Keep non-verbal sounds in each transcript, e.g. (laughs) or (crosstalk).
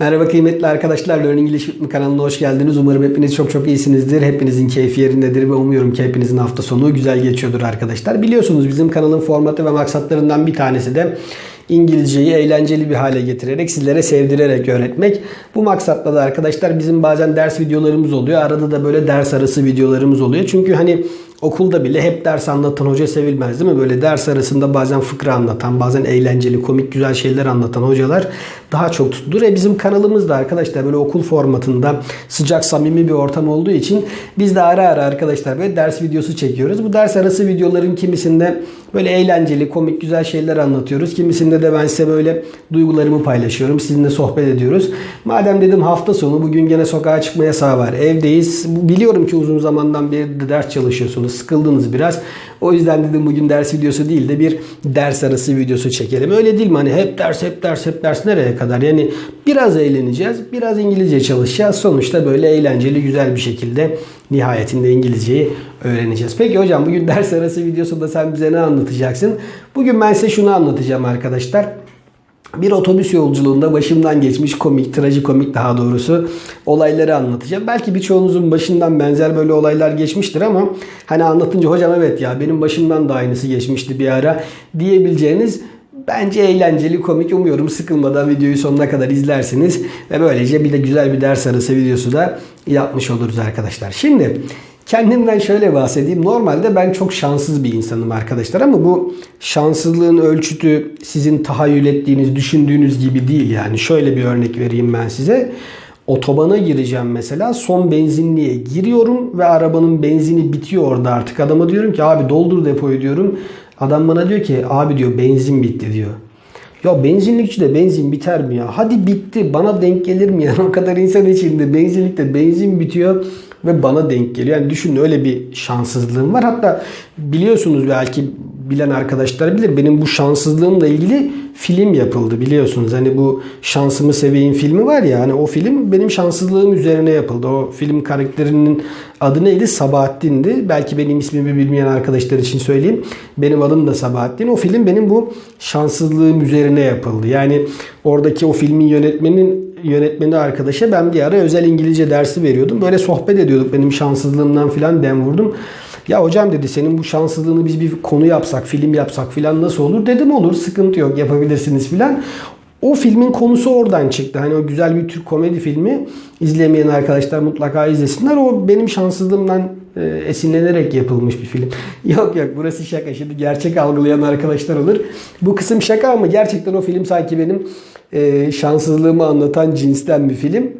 Merhaba kıymetli arkadaşlar. Learning English with Me kanalına hoş geldiniz. Umarım hepiniz çok çok iyisinizdir. Hepinizin keyfi yerindedir ve umuyorum ki hepinizin hafta sonu güzel geçiyordur arkadaşlar. Biliyorsunuz bizim kanalın formatı ve maksatlarından bir tanesi de İngilizceyi eğlenceli bir hale getirerek sizlere sevdirerek öğretmek. Bu maksatla da arkadaşlar bizim bazen ders videolarımız oluyor. Arada da böyle ders arası videolarımız oluyor. Çünkü hani okulda bile hep ders anlatan hoca sevilmez değil mi? Böyle ders arasında bazen fıkra anlatan, bazen eğlenceli, komik, güzel şeyler anlatan hocalar daha çok tutulur. E bizim kanalımız da arkadaşlar böyle okul formatında sıcak, samimi bir ortam olduğu için biz de ara ara arkadaşlar böyle ders videosu çekiyoruz. Bu ders arası videoların kimisinde böyle eğlenceli, komik, güzel şeyler anlatıyoruz. Kimisinde de ben size böyle duygularımı paylaşıyorum. Sizinle sohbet ediyoruz. Madem dedim hafta sonu bugün gene sokağa çıkma yasağı var. Evdeyiz. Biliyorum ki uzun zamandan beri de ders çalışıyorsunuz. Sıkıldınız biraz. O yüzden dedim bugün ders videosu değil de bir ders arası videosu çekelim. Öyle değil mi? Hani hep ders, hep ders, hep ders nereye kadar? Yani biraz eğleneceğiz, biraz İngilizce çalışacağız. Sonuçta böyle eğlenceli, güzel bir şekilde nihayetinde İngilizceyi öğreneceğiz. Peki hocam bugün (laughs) ders arası videosunda sen bize ne anlatacaksın? Bugün ben size şunu anlatacağım arkadaşlar. Bir otobüs yolculuğunda başımdan geçmiş komik, trajikomik daha doğrusu olayları anlatacağım. Belki birçoğunuzun başından benzer böyle olaylar geçmiştir ama hani anlatınca hocam evet ya benim başımdan da aynısı geçmişti bir ara diyebileceğiniz bence eğlenceli, komik. Umuyorum sıkılmadan videoyu sonuna kadar izlersiniz ve böylece bir de güzel bir ders arası videosu da yapmış oluruz arkadaşlar. Şimdi Kendimden şöyle bahsedeyim. Normalde ben çok şanssız bir insanım arkadaşlar ama bu şanssızlığın ölçütü sizin tahayyül ettiğiniz, düşündüğünüz gibi değil yani. Şöyle bir örnek vereyim ben size. Otobana gireceğim mesela. Son benzinliğe giriyorum ve arabanın benzini bitiyor orada artık. Adama diyorum ki abi doldur depoyu diyorum. Adam bana diyor ki abi diyor benzin bitti diyor. Ya benzinlikçide benzin biter mi ya? Hadi bitti bana denk gelir mi (laughs) ya? O kadar insan içinde benzinlikte benzin bitiyor ve bana denk geliyor. Yani düşünün öyle bir şanssızlığım var. Hatta biliyorsunuz belki bilen arkadaşlar bilir. Benim bu şanssızlığımla ilgili film yapıldı biliyorsunuz. Hani bu Şansımı Seveyim filmi var ya hani o film benim şanssızlığım üzerine yapıldı. O film karakterinin adı neydi? Sabahattin'di. Belki benim ismimi bilmeyen arkadaşlar için söyleyeyim. Benim adım da Sabahattin. O film benim bu şanssızlığım üzerine yapıldı. Yani oradaki o filmin yönetmenin yönetmeni arkadaşa ben bir ara özel İngilizce dersi veriyordum. Böyle sohbet ediyorduk benim şanssızlığımdan filan dem vurdum. Ya hocam dedi senin bu şanssızlığını biz bir konu yapsak, film yapsak filan nasıl olur? Dedim olur sıkıntı yok yapabilirsiniz filan. O filmin konusu oradan çıktı. Hani o güzel bir Türk komedi filmi izlemeyen arkadaşlar mutlaka izlesinler. O benim şanssızlığımdan e, esinlenerek yapılmış bir film. (laughs) Yok yok burası şaka. Şimdi gerçek algılayan arkadaşlar olur. Bu kısım şaka ama gerçekten o film sanki benim e, şanssızlığımı anlatan cinsten bir film.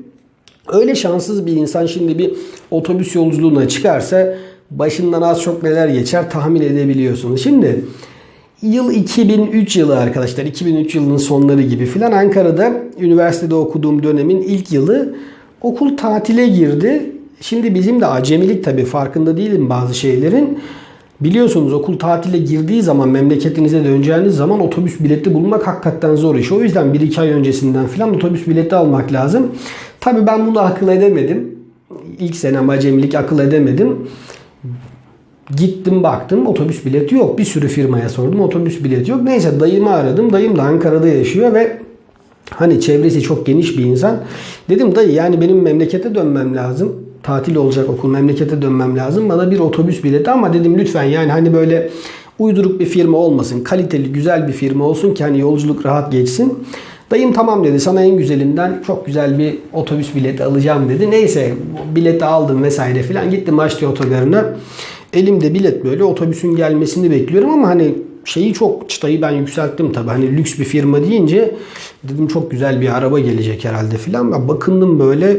Öyle şanssız bir insan şimdi bir otobüs yolculuğuna çıkarsa başından az çok neler geçer tahmin edebiliyorsunuz. Şimdi yıl 2003 yılı arkadaşlar. 2003 yılının sonları gibi filan Ankara'da üniversitede okuduğum dönemin ilk yılı okul tatile girdi. Şimdi bizim de acemilik tabii farkında değilim bazı şeylerin. Biliyorsunuz okul tatile girdiği zaman memleketinize döneceğiniz zaman otobüs bileti bulmak hakikaten zor iş. O yüzden 1-2 ay öncesinden filan otobüs bileti almak lazım. Tabii ben bunu akıl edemedim. İlk senem acemilik akıl edemedim. Gittim baktım otobüs bileti yok. Bir sürü firmaya sordum otobüs bileti yok. Neyse dayımı aradım. Dayım da Ankara'da yaşıyor ve hani çevresi çok geniş bir insan. Dedim dayı yani benim memlekete dönmem lazım. Tatil olacak okul memlekete dönmem lazım. Bana bir otobüs bileti ama dedim lütfen yani hani böyle uyduruk bir firma olmasın. Kaliteli güzel bir firma olsun ki hani yolculuk rahat geçsin. Dayım tamam dedi sana en güzelinden çok güzel bir otobüs bileti alacağım dedi. Neyse bileti aldım vesaire filan gittim Haçlı otogarına. Elimde bilet böyle otobüsün gelmesini bekliyorum ama hani şeyi çok çıtayı ben yükselttim tabii. Hani lüks bir firma deyince dedim çok güzel bir araba gelecek herhalde filan. Bakındım böyle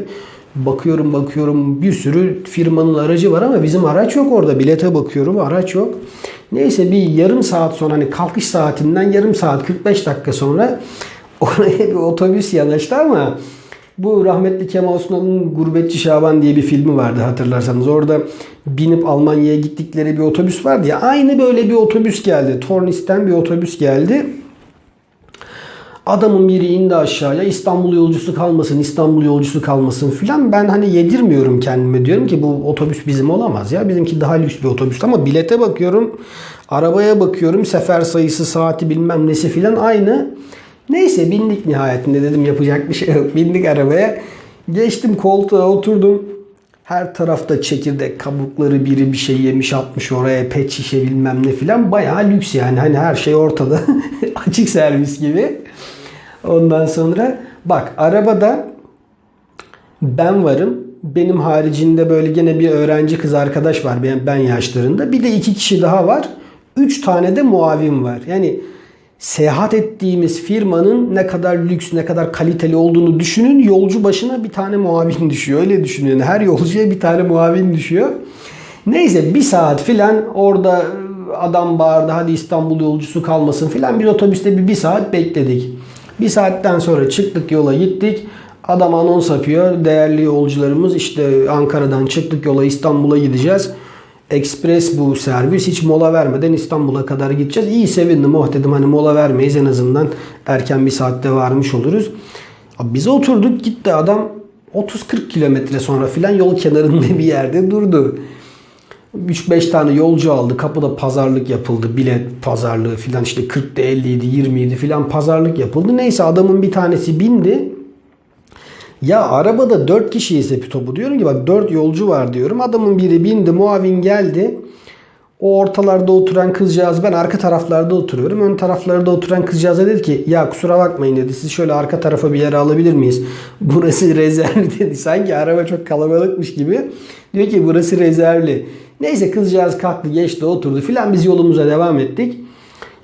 bakıyorum bakıyorum bir sürü firmanın aracı var ama bizim araç yok orada. Bilete bakıyorum araç yok. Neyse bir yarım saat sonra hani kalkış saatinden yarım saat 45 dakika sonra (laughs) oraya bir otobüs yanaştı ama bu rahmetli Kemal Sunal'ın Gurbetçi Şaban diye bir filmi vardı hatırlarsanız. Orada binip Almanya'ya gittikleri bir otobüs vardı ya. Aynı böyle bir otobüs geldi. Tornis'ten bir otobüs geldi. Adamın biri indi aşağıya İstanbul yolcusu kalmasın, İstanbul yolcusu kalmasın filan. Ben hani yedirmiyorum kendime diyorum ki bu otobüs bizim olamaz ya. Bizimki daha lüks bir otobüs ama bilete bakıyorum, arabaya bakıyorum, sefer sayısı, saati bilmem nesi filan aynı. Neyse bindik nihayetinde dedim yapacak bir şey yok. Bindik arabaya. Geçtim koltuğa oturdum. Her tarafta çekirdek kabukları biri bir şey yemiş atmış oraya pet şişe bilmem ne filan. Bayağı lüks yani hani her şey ortada. (laughs) Açık servis gibi. Ondan sonra bak arabada ben varım. Benim haricinde böyle gene bir öğrenci kız arkadaş var ben, ben yaşlarında. Bir de iki kişi daha var. Üç tane de muavin var. Yani seyahat ettiğimiz firmanın ne kadar lüks, ne kadar kaliteli olduğunu düşünün. Yolcu başına bir tane muavin (laughs) düşüyor. Öyle düşünün. Her yolcuya bir tane muavin düşüyor. Neyse bir saat filan orada adam bağırdı hadi İstanbul yolcusu kalmasın filan. Biz otobüste bir, bir saat bekledik. Bir saatten sonra çıktık yola gittik. Adam anons yapıyor. Değerli yolcularımız işte Ankara'dan çıktık yola İstanbul'a gideceğiz. Ekspres bu servis hiç mola vermeden İstanbul'a kadar gideceğiz. İyi sevindim oh dedim hani mola vermeyiz en azından erken bir saatte varmış oluruz. Abi bize oturduk gitti adam 30-40 kilometre sonra filan yol kenarında bir yerde durdu. 3-5 tane yolcu aldı. Kapıda pazarlık yapıldı. Bilet pazarlığı filan işte 40'da 50'ydi 20'ydi filan pazarlık yapıldı. Neyse adamın bir tanesi bindi. Ya arabada 4 kişiyiz hepi topu diyorum ki bak 4 yolcu var diyorum. Adamın biri bindi muavin geldi. O ortalarda oturan kızcağız ben arka taraflarda oturuyorum. Ön taraflarda oturan kızcağıza dedi ki ya kusura bakmayın dedi. Siz şöyle arka tarafa bir yere alabilir miyiz? (laughs) Burası rezervli dedi. Sanki araba çok kalabalıkmış gibi. Diyor ki burası rezervli. Neyse kızcağız kalktı geçti oturdu filan biz yolumuza devam ettik.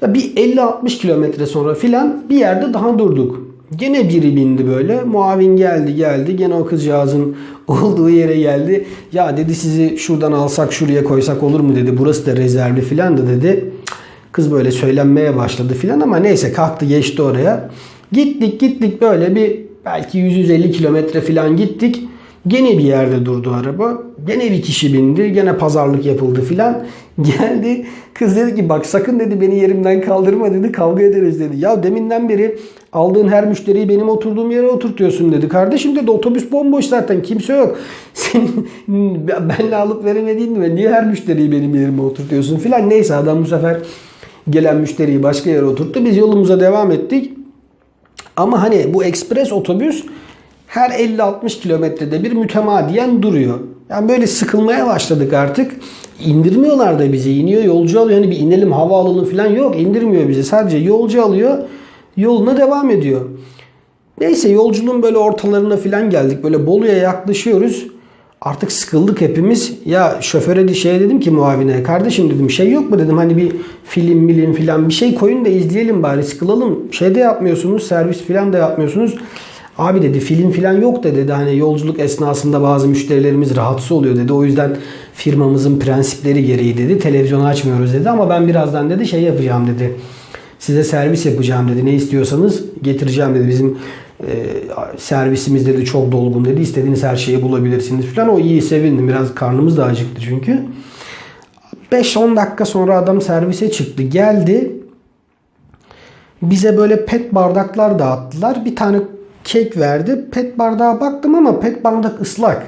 Ya bir 50-60 kilometre sonra filan bir yerde daha durduk. Gene biri bindi böyle. Muavin geldi geldi. Gene o kızcağızın (laughs) olduğu yere geldi. Ya dedi sizi şuradan alsak şuraya koysak olur mu dedi. Burası da rezervli filan da dedi. Kız böyle söylenmeye başladı filan ama neyse kalktı geçti oraya. Gittik gittik böyle bir belki 150 kilometre filan gittik. Gene bir yerde durdu araba. Gene bir kişi bindi. Gene pazarlık yapıldı filan. (laughs) Geldi. Kız dedi ki bak sakın dedi beni yerimden kaldırma dedi. Kavga ederiz dedi. Ya deminden beri aldığın her müşteriyi benim oturduğum yere oturtuyorsun dedi. Kardeşim dedi otobüs bomboş zaten. Kimse yok. (laughs) Senin benle alıp veremediğin mi? Niye her müşteriyi benim yerime oturtuyorsun filan. Neyse adam bu sefer gelen müşteriyi başka yere oturttu. Biz yolumuza devam ettik. Ama hani bu ekspres otobüs her 50-60 kilometrede bir mütemadiyen duruyor. Yani böyle sıkılmaya başladık artık. İndirmiyorlar da bizi. iniyor yolcu alıyor. Hani bir inelim hava alalım falan yok. indirmiyor bizi. Sadece yolcu alıyor. Yoluna devam ediyor. Neyse yolculuğun böyle ortalarına falan geldik. Böyle Bolu'ya yaklaşıyoruz. Artık sıkıldık hepimiz. Ya şoföre de şey dedim ki muavine. Kardeşim dedim şey yok mu dedim. Hani bir film milim falan bir şey koyun da izleyelim bari sıkılalım. Şey de yapmıyorsunuz. Servis falan da yapmıyorsunuz. Abi dedi film filan yok da dedi hani yolculuk esnasında bazı müşterilerimiz rahatsız oluyor dedi. O yüzden firmamızın prensipleri gereği dedi televizyonu açmıyoruz dedi ama ben birazdan dedi şey yapacağım dedi. Size servis yapacağım dedi. Ne istiyorsanız getireceğim dedi. Bizim e, servisimiz dedi çok dolgun dedi. İstediğiniz her şeyi bulabilirsiniz falan. O iyi sevindim. Biraz karnımız da acıktı çünkü. 5-10 dakika sonra adam servise çıktı. Geldi. Bize böyle pet bardaklar dağıttılar. Bir tane kek verdi. Pet bardağa baktım ama pet bardak ıslak.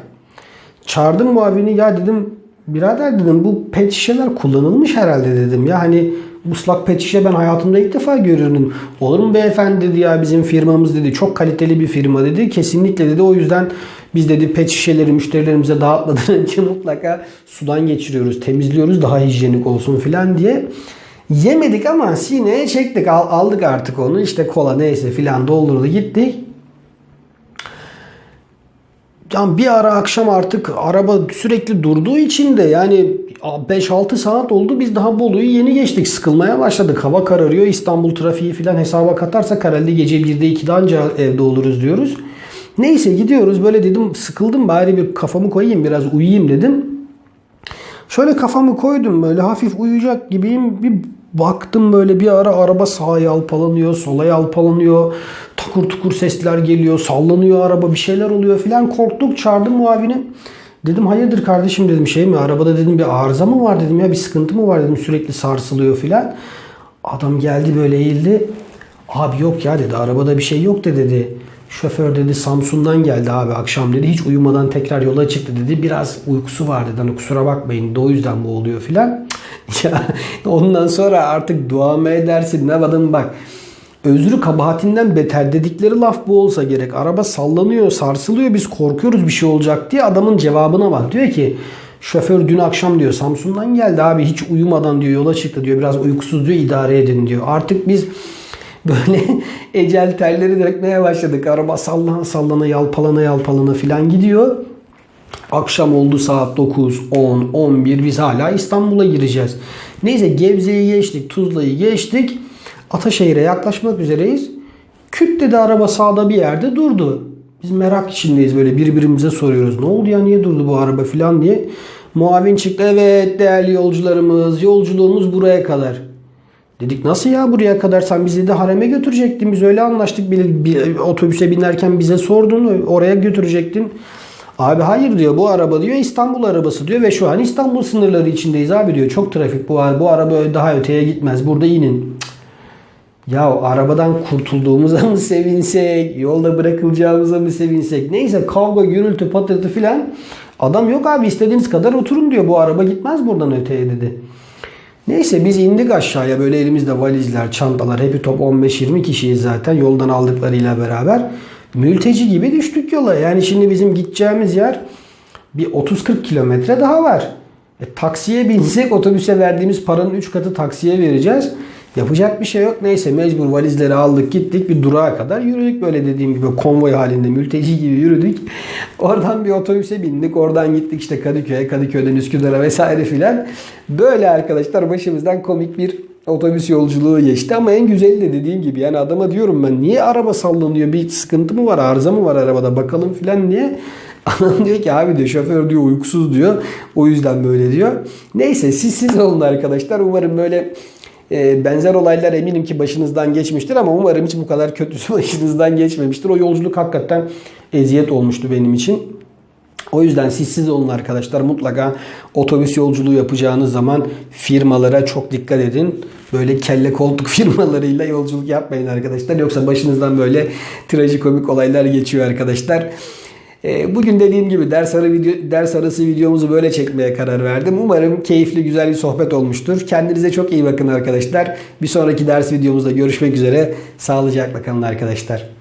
Çağırdım muavini ya dedim birader dedim bu pet şişeler kullanılmış herhalde dedim. Ya hani ıslak pet şişe ben hayatımda ilk defa görüyorum. Olur mu beyefendi dedi ya bizim firmamız dedi. Çok kaliteli bir firma dedi. Kesinlikle dedi. O yüzden biz dedi pet şişeleri müşterilerimize dağıtmadan (laughs) önce mutlaka sudan geçiriyoruz. Temizliyoruz daha hijyenik olsun filan diye. Yemedik ama sineye çektik. Aldık artık onu. İşte kola neyse filan doldurdu gittik. Yani bir ara akşam artık araba sürekli durduğu için de yani 5-6 saat oldu biz daha Bolu'yu yeni geçtik. Sıkılmaya başladık. Hava kararıyor. İstanbul trafiği falan hesaba katarsak herhalde gece 1'de 2'de anca evde oluruz diyoruz. Neyse gidiyoruz. Böyle dedim sıkıldım bari bir kafamı koyayım biraz uyuyayım dedim. Şöyle kafamı koydum böyle hafif uyuyacak gibiyim. Bir baktım böyle bir ara araba sağa yalpalanıyor, sola yalpalanıyor. Takur tukur sesler geliyor, sallanıyor araba bir şeyler oluyor filan. Korktuk çağırdım muavini. Dedim hayırdır kardeşim dedim şey mi arabada dedim bir arıza mı var dedim ya bir sıkıntı mı var dedim sürekli sarsılıyor filan. Adam geldi böyle eğildi. Abi yok ya dedi arabada bir şey yok da dedi. Şoför dedi Samsun'dan geldi abi akşam dedi. Hiç uyumadan tekrar yola çıktı dedi. Biraz uykusu var dedi. Hani kusura bakmayın da o yüzden bu oluyor filan. (laughs) ya ondan sonra artık dua mı edersin ne badın bak. özrü kabahatinden beter dedikleri laf bu olsa gerek. Araba sallanıyor, sarsılıyor. Biz korkuyoruz bir şey olacak diye adamın cevabına bak. Diyor ki şoför dün akşam diyor Samsun'dan geldi abi hiç uyumadan diyor yola çıktı diyor. Biraz uykusuz diyor idare edin diyor. Artık biz böyle (laughs) ecel telleri dökmeye başladık. Araba sallana sallana yalpalana yalpalana filan gidiyor. Akşam oldu saat 9, 10, 11 biz hala İstanbul'a gireceğiz. Neyse Gebze'yi geçtik, Tuzla'yı geçtik. Ataşehir'e yaklaşmak üzereyiz. Küt dedi araba sağda bir yerde durdu. Biz merak içindeyiz böyle birbirimize soruyoruz. Ne oldu ya niye durdu bu araba filan diye. Muavin çıktı evet değerli yolcularımız yolculuğumuz buraya kadar. Dedik nasıl ya buraya kadar sen bizi de hareme götürecektin. Biz öyle anlaştık. Bir, bir otobüse binerken bize sordun oraya götürecektin. Abi hayır diyor bu araba diyor İstanbul arabası diyor ve şu an İstanbul sınırları içindeyiz abi diyor. Çok trafik bu bu araba daha öteye gitmez. Burada inin. Ya arabadan kurtulduğumuza mı sevinsek, yolda bırakılacağımıza mı sevinsek? Neyse kavga, gürültü, patırtı filan. Adam yok abi istediğiniz kadar oturun diyor. Bu araba gitmez buradan öteye dedi. Neyse biz indik aşağıya böyle elimizde valizler, çantalar, hepi top 15-20 kişiyiz zaten yoldan aldıklarıyla beraber. Mülteci gibi düştük yola. Yani şimdi bizim gideceğimiz yer bir 30-40 kilometre daha var. E, taksiye binsek otobüse verdiğimiz paranın 3 katı taksiye vereceğiz. Yapacak bir şey yok. Neyse mecbur valizleri aldık gittik bir durağa kadar yürüdük böyle dediğim gibi konvoy halinde mülteci gibi yürüdük. Oradan bir otobüse bindik. Oradan gittik işte Kadıköy'e, Kadıköy'den Üsküdar'a vesaire filan. Böyle arkadaşlar başımızdan komik bir otobüs yolculuğu geçti ama en güzeli de dediğim gibi yani adama diyorum ben niye araba sallanıyor bir sıkıntı mı var arıza mı var arabada bakalım filan diye. (laughs) Adam diyor ki abi diyor şoför diyor uykusuz diyor o yüzden böyle diyor. Neyse siz siz olun arkadaşlar umarım böyle benzer olaylar eminim ki başınızdan geçmiştir ama umarım hiç bu kadar kötüsü (laughs) başınızdan geçmemiştir. O yolculuk hakikaten eziyet olmuştu benim için. O yüzden siz siz olun arkadaşlar. Mutlaka otobüs yolculuğu yapacağınız zaman firmalara çok dikkat edin. Böyle kelle koltuk (laughs) firmalarıyla yolculuk yapmayın arkadaşlar. Yoksa başınızdan böyle trajikomik olaylar geçiyor arkadaşlar. Ee, Bugün dediğim gibi ders, arası video, ders arası videomuzu böyle çekmeye karar verdim. Umarım keyifli güzel bir sohbet olmuştur. Kendinize çok iyi bakın arkadaşlar. Bir sonraki ders videomuzda görüşmek üzere. Sağlıcakla kalın arkadaşlar.